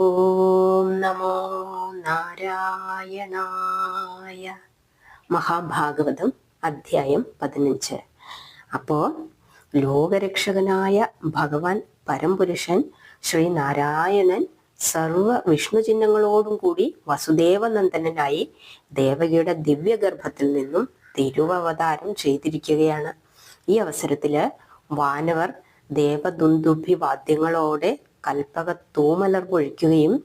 ഓം നമോ നാരായണായ. മഹാഭാഗവതം അധ്യായം പതിനഞ്ച്. അപ്പോൾ ലോകരക്ഷകനായ ഭഗവാൻ പരംപുരുഷൻ ശ്രീനാരായണൻ സർവ വിഷ്ണു ചിഹ്നങ്ങളോടും കൂടി വസുദേവനന്ദനായി ദേവകിയുടെ ദിവ്യഗർഭത്തിൽ നിന്നും തിരുവവതാരം ചെയ്തിരിക്കുകയാണ്. ഈ അവസരത്തിൽ വാനവർ ദേവദുന്ദുഭി വാദ്യങ്ങളോടെ കൽപ്പക തൂമലർ പൊഴിക്കുകയും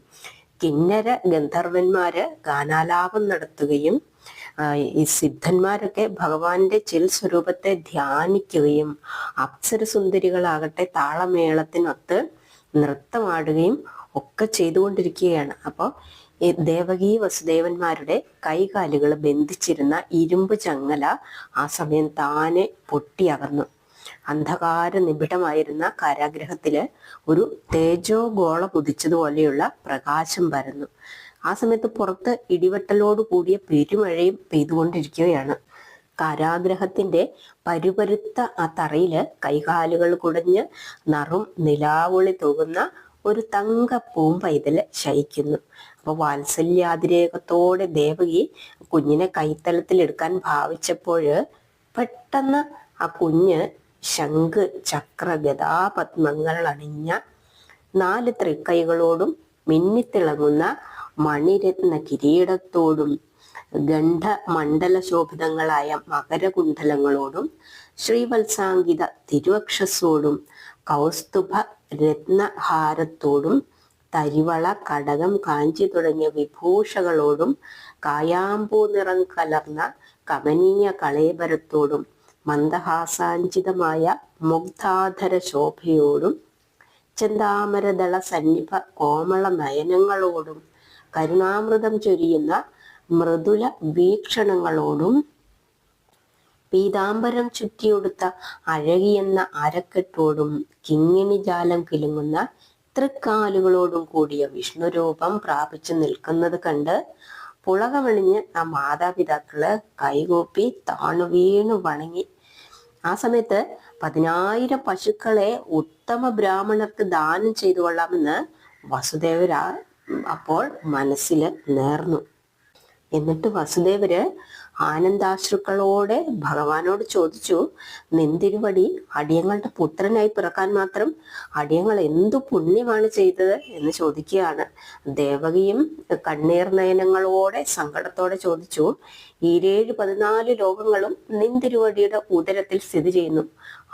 കിന്നര ഗന്ധർവന്മാര് ഗാനാലാപം നടത്തുകയും ഈ സിദ്ധന്മാരൊക്കെ ഭഗവാന്റെ ചിൽ സ്വരൂപത്തെ ധ്യാനിക്കുകയും അപ്സരസുന്ദരികളാകട്ടെ താളമേളത്തിനൊത്ത് നൃത്തമാടുകയും ഒക്കെ ചെയ്തുകൊണ്ടിരിക്കുകയാണ്. അപ്പോൾ ഈ ദേവകി വസുദേവന്മാരുടെ കൈകാലുകൾ ബന്ധിച്ചിരുന്ന ഇരുമ്പ് ചങ്ങല ആ സമയം താനെ പൊട്ടിയകർന്നു അന്ധകാര നിബിഡമായിരുന്ന കാരാഗ്രഹത്തിൽ ഒരു തേജോ ഗോള കുതിച്ചതുപോലെയുള്ള പ്രകാശം പരന്നു. ആ സമയത്ത് പുറത്ത് ഇടിവെട്ടലോട് കൂടിയ പെരുമഴയും പെയ്തുകൊണ്ടിരിക്കുകയാണ്. കാരാഗ്രഹത്തിന്റെ പരുപരുത്ത ആ തറയിൽ കൈകാലുകൾ കുടഞ്ഞ് നറും നിലാവൊളി തൂകുന്ന ഒരു തങ്ക പൂമ്പൈതൽ ശയിക്കുന്നു. അപ്പൊ വാത്സല്യാതിരേകത്തോടെ ദേവകി കുഞ്ഞിനെ കൈത്തലത്തിൽ എടുക്കാൻ ഭാവിച്ചപ്പോഴ് പെട്ടെന്ന് ആ കുഞ്ഞ് ശംഖ് ചക്ര ഗതാപത്മങ്ങൾ അണിഞ്ഞ നാല് തൃക്കൈകളോടും മിന്നിത്തിളങ്ങുന്ന മണിരത്ന കിരീടത്തോടും ഗണ്ഡ മണ്ഡല ശോഭിതങ്ങളായ മകരകുണ്ഡലങ്ങളോടും ശ്രീവത്സാങ്കിത തിരുവക്ഷസോടും കൗസ്തുഭ രത്നഹാരത്തോടും തരിവള കടകം കാഞ്ചി തുടങ്ങിയ വിഭൂഷകളോടും കായാമ്പൂ നിറം കലർന്ന കമനീയ കളേബരത്തോടും മന്ദഹാസാഞ്ചിതമായ മുഗ്ധാധര ശോഭയോടും ചെന്താമരദള സന്നിഭ കോമള നയനങ്ങളോടും കരുണാമൃതം ചൊരിയുന്ന മൃദുല വീക്ഷണങ്ങളോടും പീതാംബരം ചുറ്റിയൊടുത്ത അഴകിയെന്ന അരക്കെട്ടോടും കിങ്ങിണി ജാലം കിലുങ്ങുന്ന തൃക്കാലുകളോടും കൂടിയ വിഷ്ണുരൂപം പ്രാപിച്ചു നിൽക്കുന്നത് കണ്ട് പുളകമണിഞ്ഞ് ആ മാതാപിതാക്കൾ കൈകൂപ്പി താണു വീണു വണങ്ങി. ആ സമയത്ത് പതിനായിരം പശുക്കളെ ഉത്തമ ബ്രാഹ്മണർക്ക് ദാനം ചെയ്തു കൊള്ളാമെന്ന് വസുദേവര അപ്പോൾ മനസ്സിൽ നേർന്നു. എന്നിട്ട് വസുദേവര് ആനന്ദാശ്രുക്കളോടെ ഭഗവാനോട് ചോദിച്ചു നിന്തിരുവടി അടിയങ്ങളുടെ പുത്രനായി പിറക്കാൻ മാത്രം അടിയങ്ങൾ എന്തു പുണ്യമാണ് ചെയ്തത്? എന്ന് ചോദിക്കുകയാണ്. ദേവകിയും കണ്ണീർ നയനങ്ങളോടെ സങ്കടത്തോടെ ചോദിച്ചു ഈരേഴ് പതിനാല് ലോകങ്ങളും നിന്തിരുവടിയുടെ ഉദരത്തിൽ സ്ഥിതി ചെയ്യുന്നു.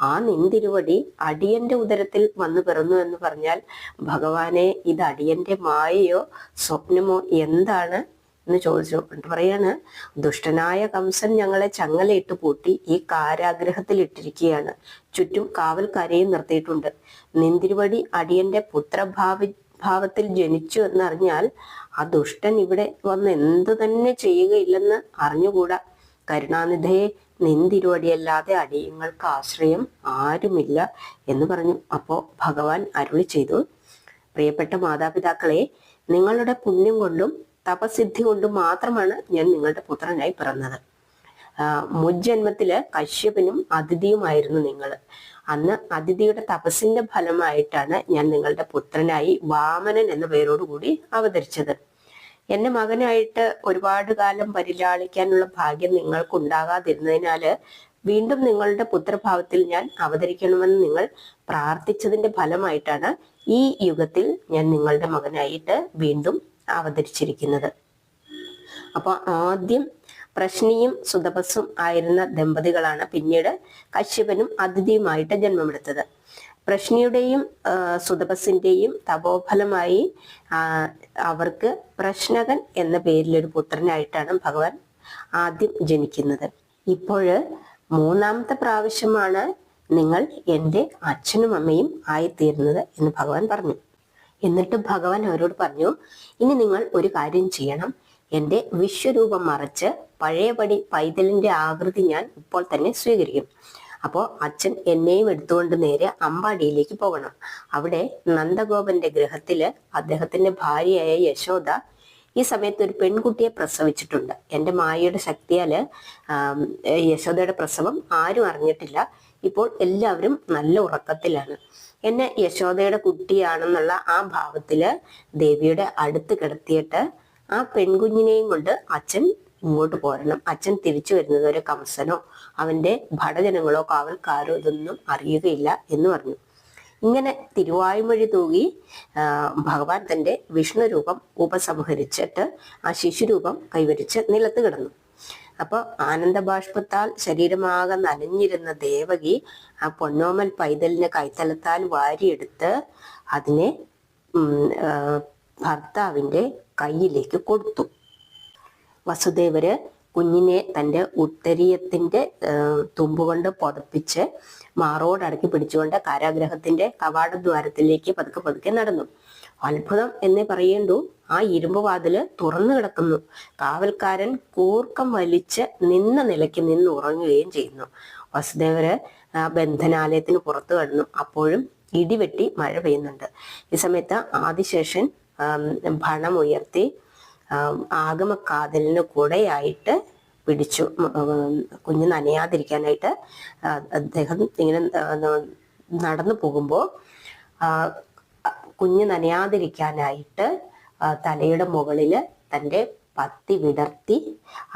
ആ നിന്തിരുവടി അടിയന്റെ ഉദരത്തിൽ വന്നു പിറന്നു എന്ന് പറഞ്ഞാൽ ഭഗവാനെ ഇത് അടിയന്റെ മായയോ സ്വപ്നമോ എന്താണ്? എന്ന് ചോദിച്ചു. എന്നിട്ട് പറയാണ് ദുഷ്ടനായ കംസൻ ഞങ്ങളെ ചങ്ങലയിട്ട് പൂട്ടി ഈ കാരാഗ്രഹത്തിൽ ഇട്ടിരിക്കുകയാണ് ചുറ്റും കാവൽക്കാരെയും നിർത്തിയിട്ടുണ്ട്. നിന്തിരുവടി അടിയന്റെ പുത്രഭാവി ഭാവത്തിൽ ജനിച്ചു എന്നറിഞ്ഞാൽ ആ ദുഷ്ടൻ ഇവിടെ വന്ന് എന്തു തന്നെ ചെയ്യുകയില്ലെന്ന് അറിഞ്ഞുകൂടാ. കരുണാനിധയെ നിന്തിരുവടിയല്ലാതെ അടിയങ്ങൾക്ക് ആശ്രയം ആരുമില്ല എന്ന് പറഞ്ഞു. അപ്പോ ഭഗവാൻ അരുളി ചെയ്തു പ്രിയപ്പെട്ട മാതാപിതാക്കളെ നിങ്ങളുടെ പുണ്യം കൊണ്ടും തപസിദ്ധി കൊണ്ട് മാത്രമാണ് ഞാൻ നിങ്ങളുടെ പുത്രനായി പിറന്നത്. മുജ്ജന്മത്തിൽ കശ്യപനും അതിഥിയുമായിരുന്നു നിങ്ങൾ. അന്ന് അതിഥിയുടെ തപസ്സിന്റെ ഫലമായിട്ടാണ് ഞാൻ നിങ്ങളുടെ പുത്രനായി വാമനൻ എന്ന പേരോടുകൂടി അവതരിച്ചത്. എന്റെ മകനായിട്ട് ഒരുപാട് കാലം പരിലാളിക്കാനുള്ള ഭാഗ്യം നിങ്ങൾക്ക് ഉണ്ടാകാതിരുന്നതിനാല് വീണ്ടും നിങ്ങളുടെ പുത്രഭാവത്തിൽ ഞാൻ അവതരിക്കണമെന്ന് നിങ്ങൾ പ്രാർത്ഥിച്ചതിന്റെ ഫലമായിട്ടാണ് ഈ യുഗത്തിൽ ഞാൻ നിങ്ങളുടെ മകനായിട്ട് വീണ്ടും അവതരിച്ചിരിക്കുന്നത്. അപ്പോൾ ആദ്യം പ്രശ്നിയും സുതപസ്സും ആയിരുന്ന ദമ്പതികളാണ് പിന്നീട് കശ്യപനും അതിഥിയുമായിട്ട് ജന്മമെടുത്തത്. പ്രശ്നിയുടെയും സുതപസിന്റെയും തപോഫലമായി അവർക്ക് പ്രശ്നകൻ എന്ന പേരിലൊരു പുത്രനായിട്ടാണ് ഭഗവാൻ ആദ്യം ജനിക്കുന്നത്. ഇപ്പോഴ് മൂന്നാമത്തെ പ്രാവശ്യമാണ് നിങ്ങൾ എന്റെ അച്ഛനും അമ്മയും ആയിത്തീരുന്നത് എന്ന് ഭഗവാൻ പറഞ്ഞു. എന്നിട്ട് ഭഗവാൻ അവരോട് പറഞ്ഞു ഇനി നിങ്ങൾ ഒരു കാര്യം ചെയ്യണം. എന്റെ വിശ്വരൂപം മറച്ച് പഴയപടി പൈതലിന്റെ ആകൃതി ഞാൻ ഇപ്പോൾ തന്നെ സ്വീകരിക്കും. അപ്പോൾ അച്ഛൻ എന്നെയും എടുത്തുകൊണ്ട് നേരെ അമ്പാടിയിലേക്ക് പോകണം. അവിടെ നന്ദഗോപന്റെ ഗൃഹത്തിൽ അദ്ദേഹത്തിന്റെ ഭാര്യയായ യശോദ ഈ സമയത്ത് ഒരു പെൺകുട്ടിയെ പ്രസവിച്ചിട്ടുണ്ട്. എന്റെ മായയുടെ ശക്തിയാൽ യശോദയുടെ പ്രസവം ആരും അറിഞ്ഞിട്ടില്ല. ഇപ്പോൾ എല്ലാവരും നല്ല ഉറക്കത്തിലാണ്. എന്നെ യശോദയുടെ കുട്ടിയാണെന്നുള്ള ആ ഭാവത്തിൽ ദേവിയുടെ അടുത്ത് കിടത്തിയിട്ട് ആ പെൺകുഞ്ഞിനെയും കൊണ്ട് അച്ഛൻ ഇങ്ങോട്ട് പോരണം. അച്ഛൻ തിരിച്ചു വരുന്നത് ഒരു കംസനോ അവന്റെ ഭടജനങ്ങളോ കാവൽക്കാരോ ഇതൊന്നും അറിയുകയില്ല എന്ന് പറഞ്ഞു. ഇങ്ങനെ തിരുവായ്മൊഴി തൂകി ഭഗവാൻ തന്റെ വിഷ്ണു രൂപം ഉപസംഹരിച്ചിട്ട് ആ ശിശുരൂപം കൈവരിച്ച് നിലത്ത് കിടന്നു. അപ്പോൾ ആനന്ദബാഷ്പത്താൽ ശരീരമാകെ നനഞ്ഞിരുന്ന ദേവകി ആ പൊന്നോമൽ പൈതലിനെ കൈത്തലത്താൽ വാരിയെടുത്ത് അതിനെ ഭർത്താവിന്റെ കയ്യിലേക്ക് കൊടുത്തു. വസുദേവര് കുഞ്ഞിനെ തന്റെ ഉത്തരീയത്തിന്റെ ഏഹ്, തുമ്പുകൊണ്ട് പുതപ്പിച്ച് മാറോടടക്കി പിടിച്ചുകൊണ്ട് കാരാഗ്രഹത്തിന്റെ കവാടദ്വാരത്തിലേക്ക് പതുക്കെ പതുക്കെ നടന്നു. അത്ഭുതം എന്നേ പറയേണ്ടു ആ ഇരുമ്പ് വാതിൽ തുറന്നു കിടക്കുന്നു. കാവൽക്കാരൻ കൂർക്കം വലിച്ച് നിന്ന നിലയ്ക്ക് നിന്ന് ഉറങ്ങുകയും ചെയ്യുന്നു. വസുദേവര് ബന്ധനാലയത്തിന് പുറത്തു കടന്നു. അപ്പോഴും ഇടിവെട്ടി മഴ പെയ്യുന്നുണ്ട്. ഈ സമയത്ത് ആദിശേഷൻ ഭണമുയർത്തി ആഗമക്കാതലിന് കൂടെയായിട്ട് പിടിച്ചു. കുഞ്ഞ് നനയാതിരിക്കാനായിട്ട് അദ്ദേഹം ഇങ്ങനെ നടന്നു പോകുമ്പോൾ കുഞ്ഞ് നനയാതിരിക്കാനായിട്ട് തലയുടെ മുകളിൽ തന്റെ പത്തി വിടർത്തി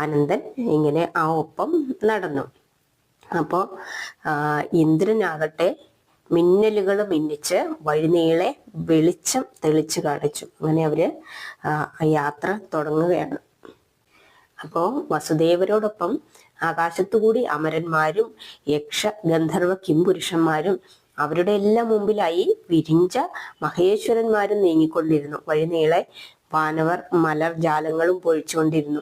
അനന്തൻ ഇങ്ങനെ ആ ഒപ്പം നടന്നു. അപ്പോൾ ഇന്ദ്രനാകട്ടെ മിന്നലുകൾ മിന്നിച്ച് വഴിനീളെ വെളിച്ചം തെളിച്ചു കാണിച്ചു. അങ്ങനെ അവർ യാത്ര തുടങ്ങുകയാണ്. അപ്പോൾ വസുദേവരോടൊപ്പം ആകാശത്തുകൂടി അമരന്മാരും യക്ഷ ഗന്ധർവ കിംപുരുഷന്മാരും അവരുടെ എല്ലാം മുമ്പിലായി വിരിഞ്ച മഹേശ്വരന്മാരും നീങ്ങിക്കൊണ്ടിരുന്നു. വഴിനീളെ വാനവർ മലർ ജാലങ്ങളും പൊഴിച്ചുകൊണ്ടിരുന്നു.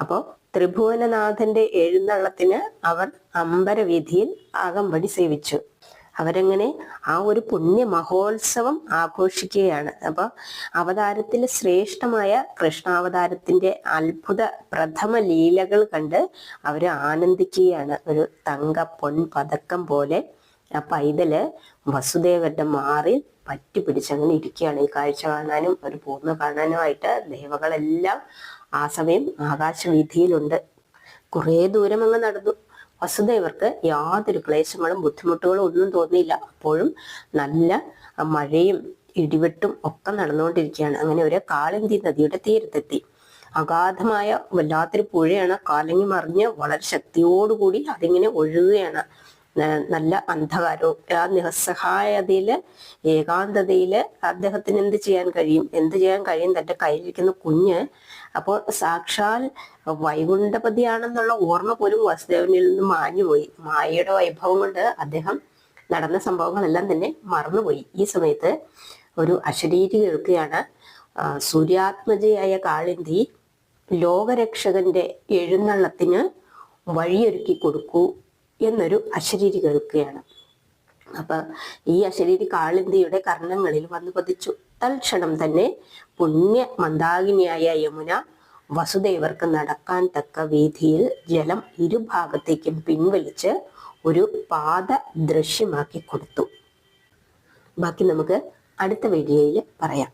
അപ്പോൾ ത്രിഭുവനനാഥന്റെ എഴുന്നള്ളത്തിന് അവർ അമ്പരവീതിയിൽ അകമ്പടി സേവിച്ചു. അവരങ്ങനെ ആ ഒരു പുണ്യ മഹോത്സവം ആഘോഷിക്കുകയാണ്. അപ്പൊ അവതാരത്തിലെ ശ്രേഷ്ഠമായ കൃഷ്ണാവതാരത്തിന്റെ അത്ഭുത പ്രഥമ ലീലകൾ കണ്ട് അവർ ആനന്ദിക്കുകയാണ്. ഒരു തങ്ക പൊൻ പതക്കം പോലെ ആ പൈതൽ വസുദേവന്റെ മാറിൽ പറ്റി പിടിച്ചങ്ങനെ ഇരിക്കുകയാണ്. ഈ കാഴ്ച കാണാനും ഒരു പൂർണ കാണാനുമായിട്ട് ദേവകളെല്ലാം ആ സമയം ആകാശവീതിയിലുണ്ട് കുറേ ദൂരം അങ്ങ് നടന്നു. വസുദേവർക്ക് യാതൊരു ക്ലേശങ്ങളും ബുദ്ധിമുട്ടുകളും ഒന്നും തോന്നിയില്ല. അപ്പോഴും നല്ല മഴയും ഇടിവെട്ടും ഒക്കെ നടന്നുകൊണ്ടിരിക്കുകയാണ്. അങ്ങനെ ഒരു കാളിന്തി നദിയുടെ തീരത്തെത്തി. അഗാധമായ വല്ലാത്തൊരു പുഴയാണ്. കാലങ്ങി മറിഞ്ഞ് വളരെ ശക്തിയോടുകൂടി അതിങ്ങനെ ഒഴുകുകയാണ്. നല്ല അന്ധകാരവും ആ നിസ്സഹായതയിൽ ഏകാന്തതയിൽ അദ്ദേഹത്തിന് എന്ത് ചെയ്യാൻ കഴിയും? എന്ത് ചെയ്യാൻ കഴിയും? തന്റെ കയ്യിലിരിക്കുന്ന കുഞ്ഞ് അപ്പോൾ സാക്ഷാൽ വൈകുണ്ഠപതിയാണെന്നുള്ള ഓർമ്മ പോലും വസുദേവനിൽ നിന്ന് മാഞ്ഞുപോയി. മായയുടെ വൈഭവം കൊണ്ട് അദ്ദേഹം നടന്ന സംഭവങ്ങളെല്ലാം തന്നെ മറന്നുപോയി. ഈ സമയത്ത് ഒരു അശരീരി കേൾക്കുകയാണ്. സൂര്യാത്മജയായ കാളിന്തി ലോകരക്ഷകന്റെ എഴുന്നള്ളത്തിന് വഴിയൊരുക്കി കൊടുക്കൂ. എന്നൊരു അശരീരി കേൾക്കുകയാണ്. അപ്പൊ ഈ അശരീരി കാളിന്തിയുടെ കർണങ്ങളിൽ വന്നു പതിച്ചു. തൽക്ഷണം തന്നെ പുണ്യ മന്ദാകിനിയായ യമുന വസുദേവർക്ക് നടക്കാൻ തക്ക വീതിയിൽ ജലം ഇരുഭാഗത്തേക്കും പിൻവലിച്ച് ഒരു പാത ദൃശ്യമാക്കി കൊടുത്തു. ബാക്കി നമുക്ക് അടുത്ത വീഡിയോയിൽ പറയാം.